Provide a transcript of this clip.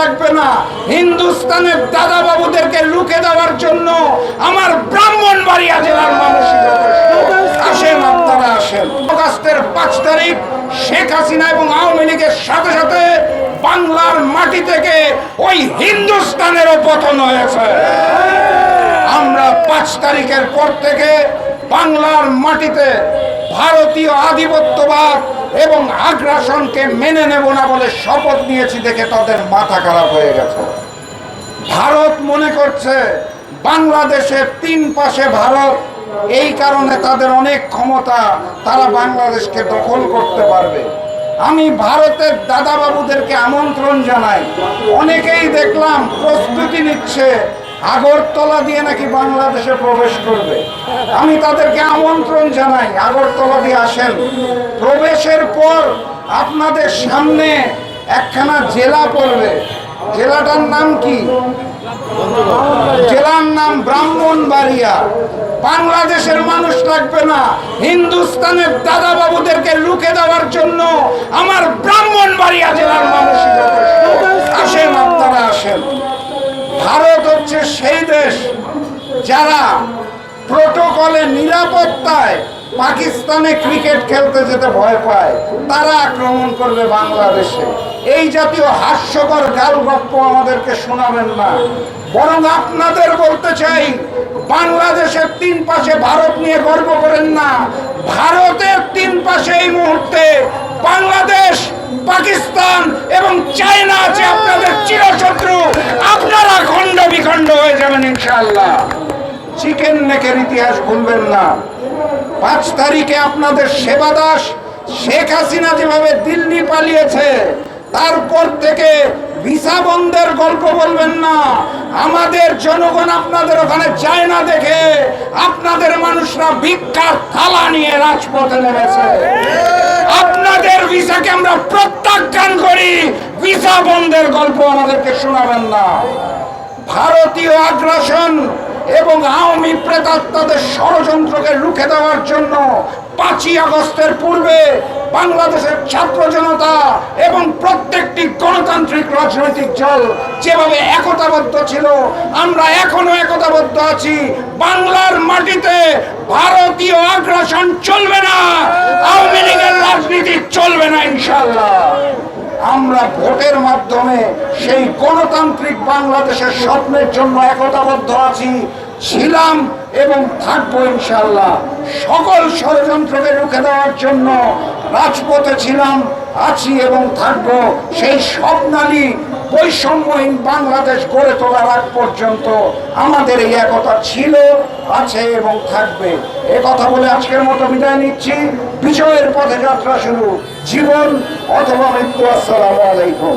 লাগবে না হিন্দুস্তানের দাদা বাবুদেরকে লুকে দেওয়ার জন্য আমার ব্রাহ্মণ বাড়িয়া জেলার যথেষ্ট। আসেন, আপনারা আসেন পাঁচ তারিখ শেখ হাসিনা এবং আওয়ামী লীগের সাথে সাথে বাংলার মাটি থেকে ওই হিন্দুস্তানেরও পতন হয়েছে আমরা পাঁচ তারিখের পর থেকে বাংলার মাটিতে ভারতীয় আধিপত্যবাদ এবং আগ্রাসনকে মেনে নেব না বলে শপথ নিয়েছি দেখে তাদের মাথা খারাপ হয়ে গেছে। ভারত মনে করছে বাংলাদেশের তিন পাশে ভারত, এই কারণে তাদের অনেক ক্ষমতা তারা বাংলাদেশকে দখল করতে পারবে। আমি ভারতের দাদাবাবুদেরকে আমন্ত্রণ জানাই। অনেকেই দেখলাম প্রস্তুতি নিচ্ছে আগরতলা দিয়ে নাকি বাংলাদেশে প্রবেশ করবে। আমি তাদেরকে আমন্ত্রণ জানাই, আগরতলা দিয়ে আসেন। প্রবেশের পর আপনাদের সামনে একখানা জেলা পড়বে। জেলাটার নাম কি? জেলার নাম ব্রাহ্মণবাড়িয়া। বাংলাদেশের মানুষ লাগবে না। হিন্দুস্তানের দাদা বাবুদেরকে লুকে দেওয়ার জন্য আমার ব্রাহ্মণবাড়িয়া জেলার মানুষই যথেষ্ট আসেন আপনারা আসেন ভারত হচ্ছে সেই দেশ যারা প্রোটোকলে নিরাপত্তায় পাকিস্তানে ক্রিকেট খেলতে যেতে ভয় পায়, তারা আক্রমণ করবে বাংলাদেশে। এই জাতীয় হাস্যকর গাল গপ্প আমাদেরকে শোনাবেন না। বরং আপনাদের বলতে চাই, বাংলাদেশের তিন পাশে ভারত নিয়ে গর্ব করেন না। ভারতের তিন পাশে এই মুহূর্তে বাংলাদেশ, পাকিস্তান এবং চায়না আছে আপনাদের চিরশত্রু। আপনারা খণ্ড বিখণ্ড হয়ে যাবেন ইনশাআল্লাহ। চিকেন নেকের ইতিহাস ভুলবেন না। পাঁচ তারিখে আপনাদের সেবা দাস শেখ হাসিনা যেভাবে দিল্লি পালিয়েছে, তারপর থেকে ভিসা বন্ধের গল্প বলবেন না। আমাদের জনগণ আপনাদের ওখানে চায় না দেখে আপনাদের মানুষরা ভিক্ষার থালা নিয়ে রাজপথে নেমেছে। আপনাদের ভিসাকে আমরা প্রত্যাখ্যান করি, ভিসা বন্ধের গল্প আমাদেরকে শোনাবেন না। ভারতীয় আগ্রাসন এবং আওয়ামী প্রেতাত্মাদের ষড়যন্ত্রকে রুখে দেওয়ার জন্য পাঁচই আগস্টের পূর্বে বাংলাদেশের ছাত্র জনতা এবং প্রত্যেকটি গণতান্ত্রিক রাজনৈতিক দল যেভাবে একতাবদ্ধ ছিল, আমরা এখনও একতাবদ্ধ আছি। বাংলার মাটিতে ভারতীয় আগ্রাসন চলবে না, আওয়ামী লীগের রাজনীতি চলবে না ইনশাল্লাহ আমরা ভোটের মাধ্যমে সেই গণতান্ত্রিক বাংলাদেশের স্বপ্নের জন্য একতাবদ্ধ আছি, ছিলাম এবং থাকব ইনশাল্লাহ সকল ষড়যন্ত্রকে রুখে দেওয়ার জন্য রাজপথে ছিলাম, আছি এবং থাকব। সেই স্বপ্নালী বৈষম্যহীন বাংলাদেশ গড়ে তোলার আগ পর্যন্ত আমাদের এই একতা ছিল, আছে এবং থাকবে। এ কথা বলে আজকের মতো বিদায় নিচ্ছি। বিজয়ের পথে যাত্রা শুরু। জীবন অথবা মৃত্যু, আসসালামু আলাইকুম।